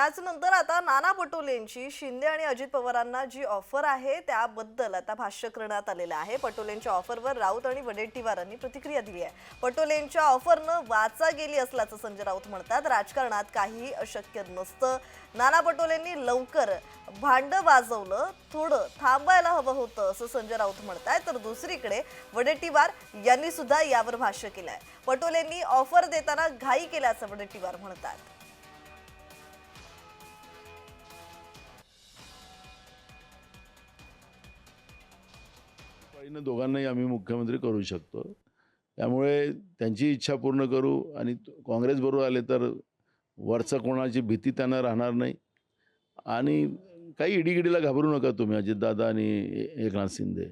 त्याचनंतर आता नाना पटोलेंची शिंदे आणि अजित पवारांना जी ऑफर आहे त्याबद्दल आता भाष्य करण्यात आलेलं आहे. पटोलेंच्या ऑफरवर राऊत आणि वडेट्टीवारांनी प्रतिक्रिया दिली आहे. पटोलेंच्या ऑफरनं वाचा गेली असल्याचं संजय राऊत म्हणतात. राजकारणात काहीही अशक्य नसतं. नाना पटोलेंनी लवकर भांड वाजवलं थोडं थांबायला हवं होतं असं संजय राऊत म्हणतायत. तर दुसरीकडे वडेट्टीवार यांनी सुद्धा यावर भाष्य केलंय. पटोलेंनी ऑफर देताना घाई केल्याचं वडेट्टीवार म्हणतात. पाळीनं दोघांनाही आम्ही मुख्यमंत्री करू शकतो. त्यामुळे त्यांची इच्छा पूर्ण करू आणि काँग्रेस बरोबर आले तर वरचं कोणाची भीती त्यांना राहणार नाही. आणि काही इडीगिडीला घाबरू नका तुम्ही अजितदादा आणि एकनाथ शिंदे.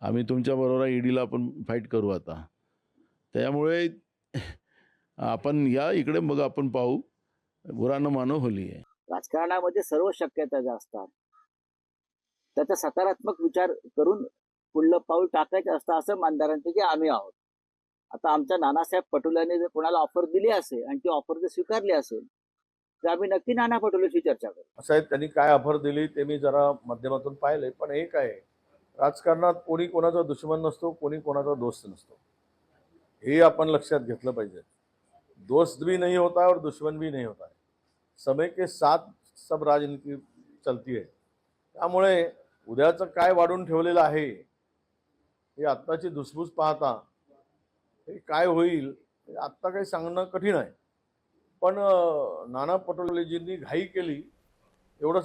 आम्ही तुमच्याबरोबर ईडीला आपण फाईट करू आता. त्यामुळे आपण या इकडे मग आपण पाहू. गुरानं मानव होली आहे. राजकारणामध्ये सर्व शक्यता ज्या असतात त्याचा सकारात्मक विचार करून पुढलं पाऊल टाकायचं असतं असं मानदारांपैकी आम्ही आहोत. आता आमच्या नानासाहेब पटोलेने जर कोणाला ऑफर दिली असेल आणि ती ऑफर जर स्वीकारली असेल तर आम्ही नक्की नाना पटोलेशी चर्चा करू. असं त्यांनी काय ऑफर दिली ते मी जरा माध्यमातून पाहिले पण एक आहे राजकारणात कोणी कोणाचा दुश्मन नसतो कोणी कोणाचा दोस्त नसतो. हे आपण लक्षात घेतलं पाहिजे. दोस्त भी नहीं होता और दुश्मन भी नहीं होता है समय के साथ सब राजनीती चलती आहे त्यामुळे उद्याचं काय वाढून ठेवलेलं आहे हे आत्ताची धुसफूस पाहता हे काय होईल आत्ता काही सांगणं कठीण आहे. पण नाना पटोलेजींनी घाई केली एवढं